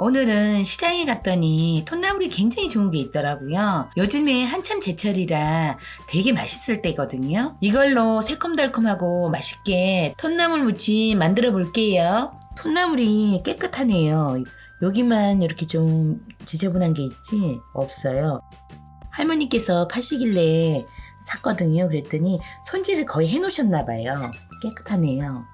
오늘은 시장에 갔더니 톤나물이 굉장히 좋은 게 있더라고요. 요즘에 한참 제철이라 되게 맛있을 때거든요. 이걸로 새콤달콤하고 맛있게 톤나물 무침 만들어 볼게요. 톤나물이 깨끗하네요. 여기만 이렇게 좀 지저분한 게 있지 없어요. 할머니께서 파시길래 샀거든요. 그랬더니 손질을 거의 해놓으셨나 봐요. 깨끗하네요.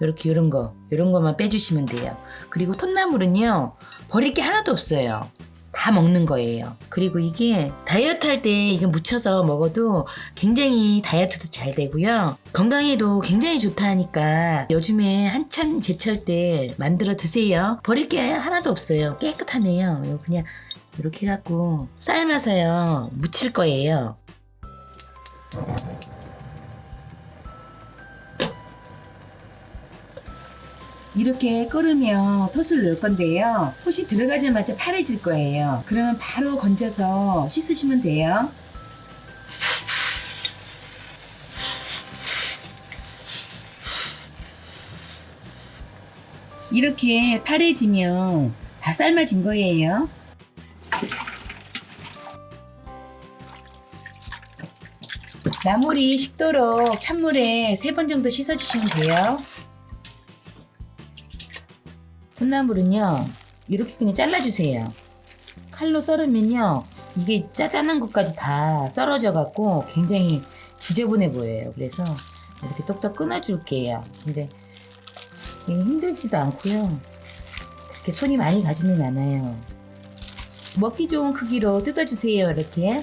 이렇게 이런 거, 이런 거만 빼주시면 돼요. 그리고 톤나물은요, 버릴 게 하나도 없어요. 다 먹는 거예요. 그리고 이게 다이어트 할 때 이거 무쳐서 먹어도 굉장히 다이어트도 잘 되고요. 건강에도 굉장히 좋다 하니까 요즘에 한참 제철 때 만들어 드세요. 버릴 게 하나도 없어요. 깨끗하네요. 그냥 이렇게 해갖고 삶아서요. 무칠 거예요. 이렇게 끓으면 톳을 넣을 건데요. 톳이 들어가자마자 파래질 거예요. 그러면 바로 건져서 씻으시면 돼요. 이렇게 파래지면 다 삶아진 거예요. 나물이 식도록 찬물에 세번 정도 씻어주시면 돼요. 콩나물은요 이렇게 그냥 잘라주세요. 칼로 썰으면요 이게 짜잔한 것까지 다 썰어져 갖고 굉장히 지저분해 보여요. 그래서 이렇게 똑똑 끊어줄게요. 근데 힘들지도 않고요. 그렇게 손이 많이 가지는 않아요. 먹기 좋은 크기로 뜯어주세요 이렇게.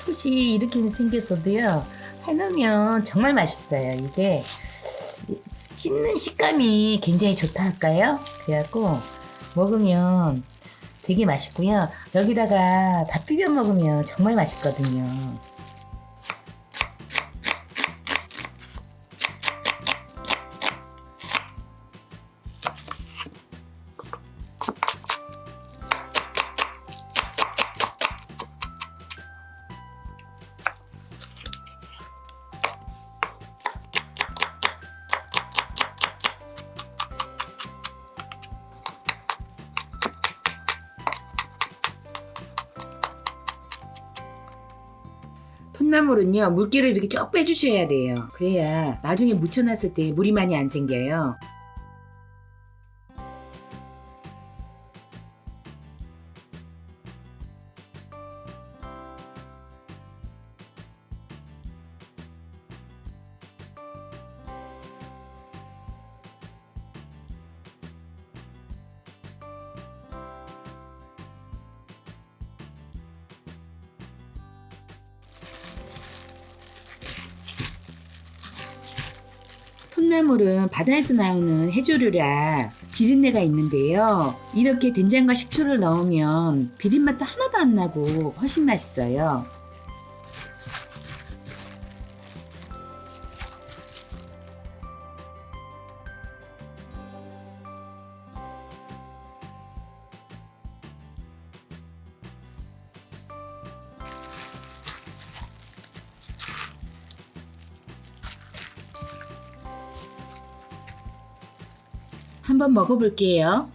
풋이 이렇게 생겼어도요 해놓으면 정말 맛있어요. 이게 씹는 식감이 굉장히 좋다 할까요? 그래갖고 먹으면 되게 맛있고요. 여기다가 밥 비벼 먹으면 정말 맛있거든요. 톤나물은요 물기를 이렇게 쭉 빼주셔야 돼요. 그래야 나중에 무쳐놨을 때 물이 많이 안 생겨요. 톤나물은 바다에서 나오는 해조류라 비린내가 있는데요. 이렇게 된장과 식초를 넣으면 비린맛도 하나도 안 나고 훨씬 맛있어요. 한번 먹어볼게요.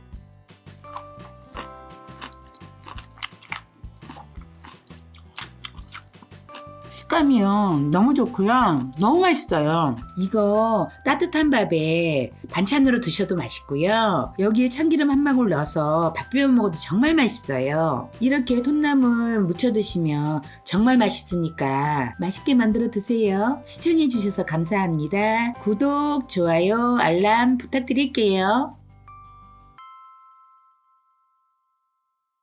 식감이요. 너무 좋고요. 너무 맛있어요. 이거 따뜻한 밥에 반찬으로 드셔도 맛있고요. 여기에 참기름 한 방울 넣어서 밥 비벼 먹어도 정말 맛있어요. 이렇게 톤나물 무쳐 드시면 정말 맛있으니까 맛있게 만들어 드세요. 시청해 주셔서 감사합니다. 구독, 좋아요, 알람 부탁드릴게요.